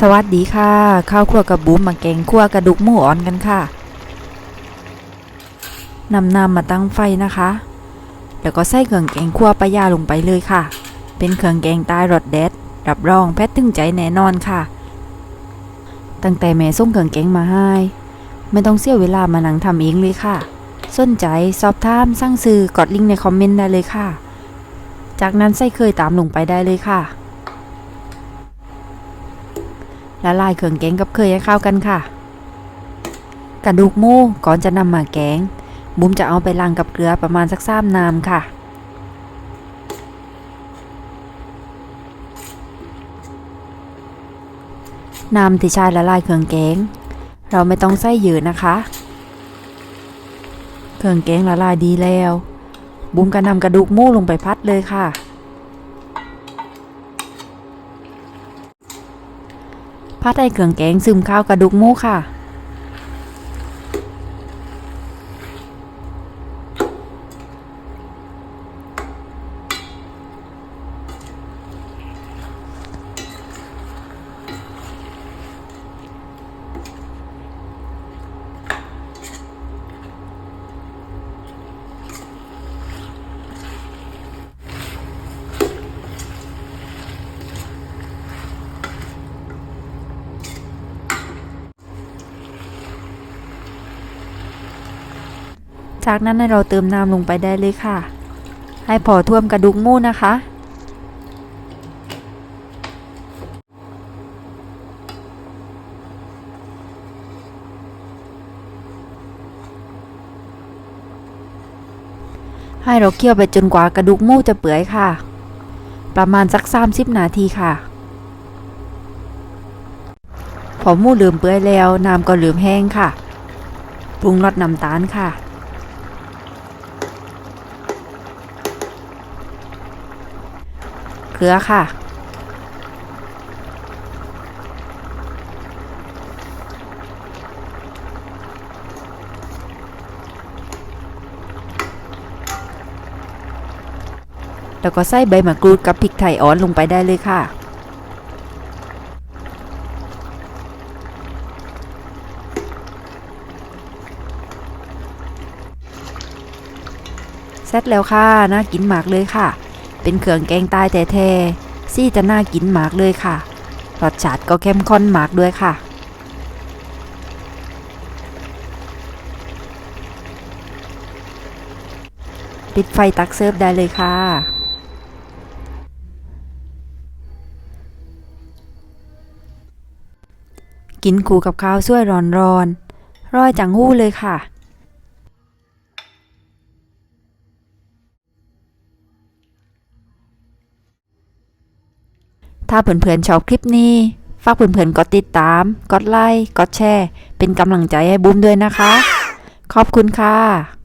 สวัสดีค่ะ ข้าวคั่วกับบุ้มมาแกงคั่วกระดูกหมูอ่อนกันค่ะนำน้ำมาตั้งไฟนะคะ แล้วก็ใส่เครื่องแกงคั่วปลายาลงไปเลยค่ะ เป็นเครื่องแกงใต้รสเด็ดรับรองแพทย์ถึงใจแน่นอนค่ะ ตั้งแต่แม่ส่งเครื่องแกงมาให้ ไม่ต้องเสียเวลามานั่งทำเองเลยค่ะ สนใจสอบถามสั่งซื้อกดลิงก์ในคอมเมนต์ได้เลยค่ะ จากนั้นใส่เคยตามลงไปได้เลยค่ะ ละลายเครื่องแกงกับเคยให้เข้ากันค่ะ กระดูกหมูก่อนจะนำมาแกง บุ้มจะเอาไปล้างกับเกลือประมาณสักสามน้ำค่ะน้ำที่ใช้ละลายเครื่องแกง เราไม่ต้องใส่เยอะนะคะ เครื่องแกงละลายดีแล้ว บุ้มก็นำกระดูกหมูลงไปพัดเลยค่ะ ผัดไทยเครื่องแกงซึมข้าวกระดูกหมูค่ะ จากนั้นเราเติมน้ำลงไปได้เลยค่ะ ให้พอท่วมกระดูกหมูนะคะ ให้เราเคี่ยวไปจนกว่ากระดูกหมูจะเปื่อยค่ะ ประมาณสัก 30 นาทีค่ะ พอหมูเหลืมเปื่อยแล้วน้ำก็เหลืมแห้งค่ะปรุงรสน้ำตาลค่ะ เกลือค่ะ แล้วก็ใส่ใบมะกรูดกับพริกไทยอ่อนลงไปได้เลยค่ะเสร็จแล้วค่ะน่ากินมากเลยค่ะ เป็นเครื่องแกงใต้แท้ๆซี่จะน่ากินมากเลยค่ะรสชาติก็เข้มข้นมากด้วยค่ะ ปิดไฟตักเสิร์ฟได้เลยค่ะกินคู่กับข้าวสวยร้อนๆร้อยจังหู้เลยค่ะ ถ้าเพื่อนๆชอบคลิปนี้ ฝากเพื่อนๆกดติดตาม กดไลค์ กดแชร์ เป็นกำลังใจให้บูมด้วยนะคะ ขอบคุณค่ะ